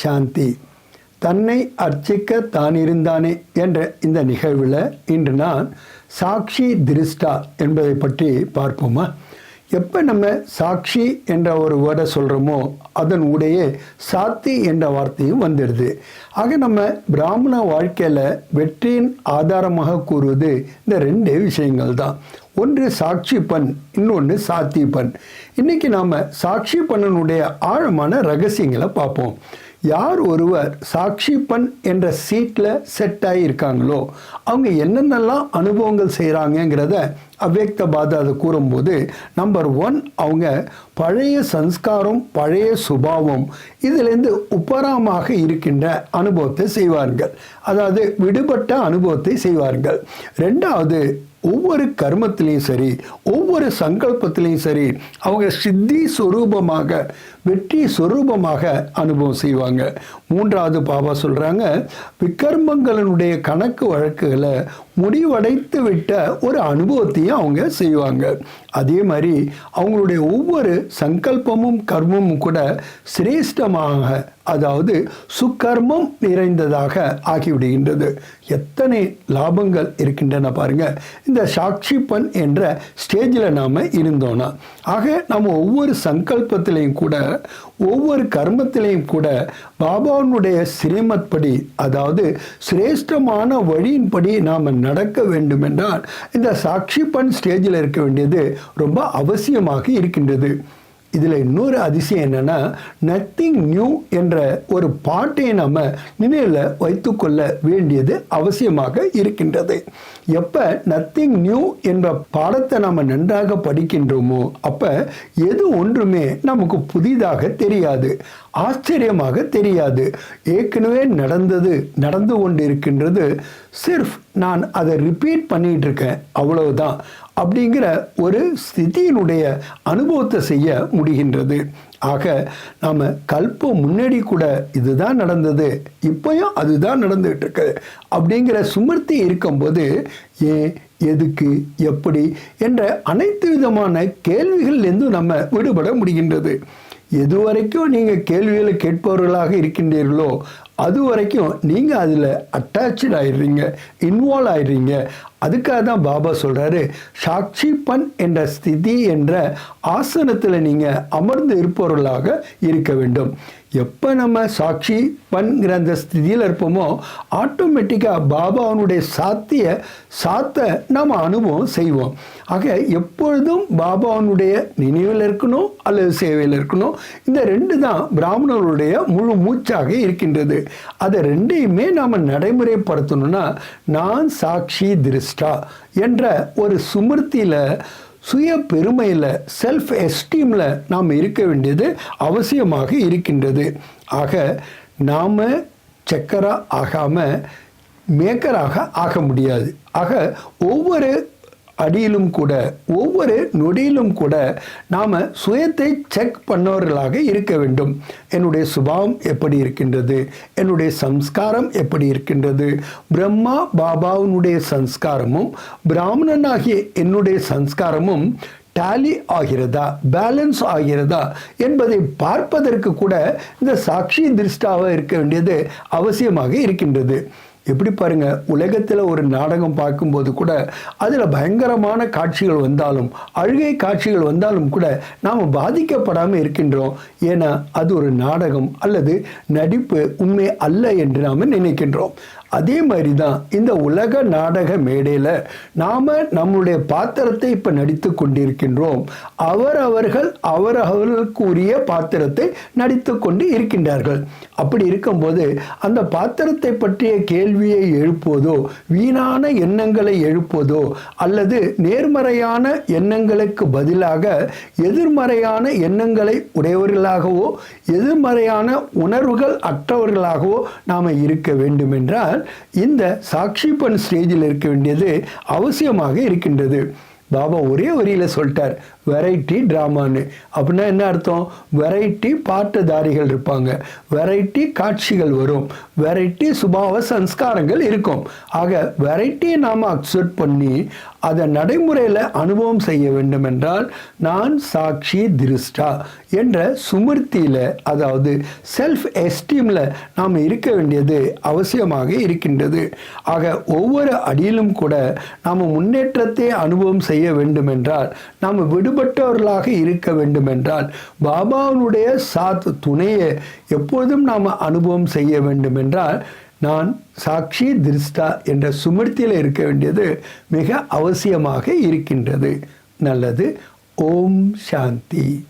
சாந்தி. தன்னை அர்ச்சிக்க தான் இருந்தானே என்ற இந்த நிகழ்வில் இன்று நான் சாட்சி திருஷ்டா என்பதை பற்றி பார்ப்போமா? எப்போ நம்ம சாட்சி என்ற ஒரு வேர்டை சொல்கிறோமோ அதன் உடைய சாத்தி என்ற வார்த்தையும் வந்துடுது. ஆக நம்ம பிராமண வாழ்க்கையில் வெற்றியின் ஆதாரமாக கூறுவது இந்த ரெண்டு விஷயங்கள் தான். ஒன்று சாட்சி பண் இன்னொன்று சாத்தி பண். இன்னைக்கு நாம் சாட்சி பண்ணனுடைய ஆழமான ரகசியங்களை பார்ப்போம். யார் ஒருவர் சாட்சி பண் என்ற சீட்டில் செட் ஆகியிருக்காங்களோ அவங்க என்னென்னலாம் அனுபவங்கள் செய்கிறாங்கங்கிறத அவ்வக்த பாத அதை கூறும்போது நம்பர் ஒன் அவங்க பழைய சன்ஸ்காரம் பழைய சுபாவம் இதிலேருந்து உப்பராமாக இருக்கின்ற அனுபவத்தை செய்வார்கள். அதாவது விடுபட்ட அனுபவத்தை செய்வார்கள். ரெண்டாவது ஒவ்வொரு கர்மத்திலையும் சரி ஒவ்வொரு சங்கல்பத்திலையும் சரி அவங்க சித்தி சுரூபமாக வெற்றி சுரூபமாக அனுபவம் செய்வாங்க. மூன்றாவது பாபா சொல்கிறாங்க விக்கர்மங்களினுடைய கணக்கு வழக்குகளை முடிவடைத்து விட்ட ஒரு அனுபவத்தையும் அவங்க செய்வாங்க. அதே மாதிரி அவங்களுடைய ஒவ்வொரு சங்கல்பமும் கர்மமும் கூட சிரேஷ்டமாக அதாவது சுக்கர்மம் நிறைந்ததாக ஆகிவிடுகின்றது. எத்தனை லாபங்கள் இருக்கின்றன பாருங்க. இந்த சாட்சி பண் என்ற ஸ்டேஜில் நாம் இருந்தோன்னா ஆக நம்ம ஒவ்வொரு சங்கல்பத்திலையும் கூட ஒவ்வொரு கர்மத்திலையும் கூட பாபாவுடைய சிரேமத்படி படி அதாவது சிரேஷ்டமான வழியின்படி நாம் நடக்க வேண்டுமென்றால் இந்த சாட்சி பண் ஸ்டேஜில் இருக்க வேண்டியது ரொம்ப அவசியமாக இருக்கின்றது. இதில் இன்னொரு அதிசயம் என்னென்னா நத்திங் நியூ என்ற ஒரு பாட்டை நம்ம நினைவில் வைத்துக்கொள்ள வேண்டியது அவசியமாக இருக்கின்றது. எப்போ நத்திங் நியூ என்ற பாடத்தை நம்ம நன்றாக படிக்கின்றோமோ அப்போ எது ஒன்றுமே நமக்கு புதிதாக தெரியாது. ஆச்சரியமாக தெரியாது. ஏற்கனவே நடந்தது நடந்து கொண்டு இருக்கின்றது சிர்ஃப் நான் அதை ரிப்பீட் பண்ணிகிட்டு இருக்கேன் அவ்வளவுதான். அப்படிங்கிற ஒரு ஸ்திதியினுடைய அனுபவத்தை செய்ய முடிகின்றது. ஆக நாம் கல்ப முன்னாடி கூட இதுதான் நடந்தது. இப்போயும் அதுதான் நடந்துகிட்டு இருக்கு அப்படிங்கிற சுமர்த்தி இருக்கும்போது ஏன் எதுக்கு எப்படி என்ற அனைத்து விதமான கேள்விகள்லேருந்து நம்ம விடுபட முடிகின்றது. எது வரைக்கும் நீங்கள் கேள்விகளை கேட்பவர்களாக இருக்கின்றீர்களோ அது வரைக்கும் நீங்கள் அதில் அட்டாச்சு ஆயிடுறீங்க இன்வால்வ் ஆயிடுறீங்க. அதுக்காக தான் பாபா சொல்கிறாரு சாட்சி பண் என்ற ஸ்திதி என்ற ஆசனத்தில் நீங்கள் அமர்ந்து இருப்பவர்களாக இருக்க வேண்டும். எப்போ நம்ம சாட்சி பண்கிற அந்த ஸ்திதியில் இருப்போமோ ஆட்டோமேட்டிக்காக பாபாவனுடைய சாத்திய சாத்த நாம் அனுபவம் செய்வோம். ஆக எப்பொழுதும் பாபாவனுடைய நினைவில் இருக்கணும் அல்லது சேவையில் இருக்கணும் இந்த ரெண்டு தான் பிராமணர்களுடைய முழு மூச்சாக இருக்கின்றது. அதை ரெண்டையுமே நாம் நடைமுறைப்படுத்தணும்னா நான் சாட்சி திருஷ்டா என்ற ஒரு சுமிர்த்தியில் சுய பெருமையில் செல்ஃப் எஸ்டீமில் நாம் இருக்க வேண்டியது அவசியமாக இருக்கின்றது. ஆக நாம் சக்கரா ஆகாமல் மேக்கராக ஆக முடியாது. ஆக ஒவ்வொரு அடியிலும் கூட ஒவ்வொரு நொடியிலும் கூட நாம் சுயத்தை செக் பண்ணவர்களாக இருக்க வேண்டும். என்னுடைய சுபாவம் எப்படி இருக்கின்றது? என்னுடைய சம்ஸ்காரம் எப்படி இருக்கின்றது? பிரம்மா பாபாவினுடைய சம்ஸ்காரமும் பிராமணனாகிய என்னுடைய சம்ஸ்காரமும் டேலி ஆகிறதா? பேலன்ஸ் ஆகிறதா? என்பதை பார்ப்பதற்கு கூட இந்த சாட்சி திருஷ்டாவாக இருக்க வேண்டியது அவசியமாக இருக்கின்றது. எப்படி பாருங்க உலகத்தில் ஒரு நாடகம் பார்க்கும்போது கூட அதில் பயங்கரமான காட்சிகள் வந்தாலும் அழுகை காட்சிகள் வந்தாலும் கூட நாம் பாதிக்கப்படாமல் இருக்கின்றோம். ஏன்னா அது ஒரு நாடகம் அல்லது நடிப்பு உண்மை அல்ல என்று நாம் நினைக்கின்றோம். அதே மாதிரி தான் இந்த உலக நாடக மேடையில் நாம் நம்முடைய பாத்திரத்தை இப்போ நடித்து கொண்டிருக்கின்றோம். அவர் அவர்கள் அவர் அவர்களுக்குரிய பாத்திரத்தை நடித்து கொண்டு இருக்கின்றார்கள். அப்படி இருக்கும்போது அந்த பாத்திரத்தை பற்றிய கேள்வியை எழுப்புவதோ வீணான எண்ணங்களை எழுப்புவதோ அல்லது நேர்மறையான எண்ணங்களுக்கு பதிலாக எதிர்மறையான எண்ணங்களை உடையவர்களாகவோ எதிர்மறையான உணர்வுகள் அற்றவர்களாகவோ நாம் இருக்க வேண்டுமென்றால் என்றால் இந்த சாட்சிப்பன் பண் ஸ்டேஜில் இருக்க வேண்டியது அவசியமாக இருக்கின்றது. பாபா ஒரே வரியில் சொல்லிட்டார் வெரைட்டி ட்ராமான்னு அப்படின்னா என்ன அர்த்தம்? வெரைட்டி பாட்டுதாரிகள் இருப்பாங்க. வெரைட்டி காட்சிகள் வரும். வெரைட்டி சுபாவ சம்ஸ்காரங்கள் இருக்கும். ஆக வெரைட்டியை நாம் அக்செப்ட் பண்ணி அதை நடைமுறையில் அனுபவம் செய்ய வேண்டும் என்றால் நான் சாட்சி திருஷ்டா என்ற சுமிருத்தியில் அதாவது செல்ஃப் எஸ்டீமில் நாம் இருக்க வேண்டியது அவசியமாக இருக்கின்றது. ஆக ஒவ்வொரு அடியிலும் கூட நாம் முன்னேற்றத்தை அனுபவம் செய்ய வேண்டும் என்றால் நாம் பாடுபட்டவர்களாக இருக்க வேண்டும் என்றால் பாபாவுடைய சாத் துணையை எப்போதும் நாம் அனுபவம் செய்ய வேண்டும் என்றால் நான் சாட்சி திருஷ்டா என்ற சுமிர்த்தியில் இருக்க வேண்டியது மிக அவசியமாக இருக்கின்றது. நல்லது. ஓம் சாந்தி.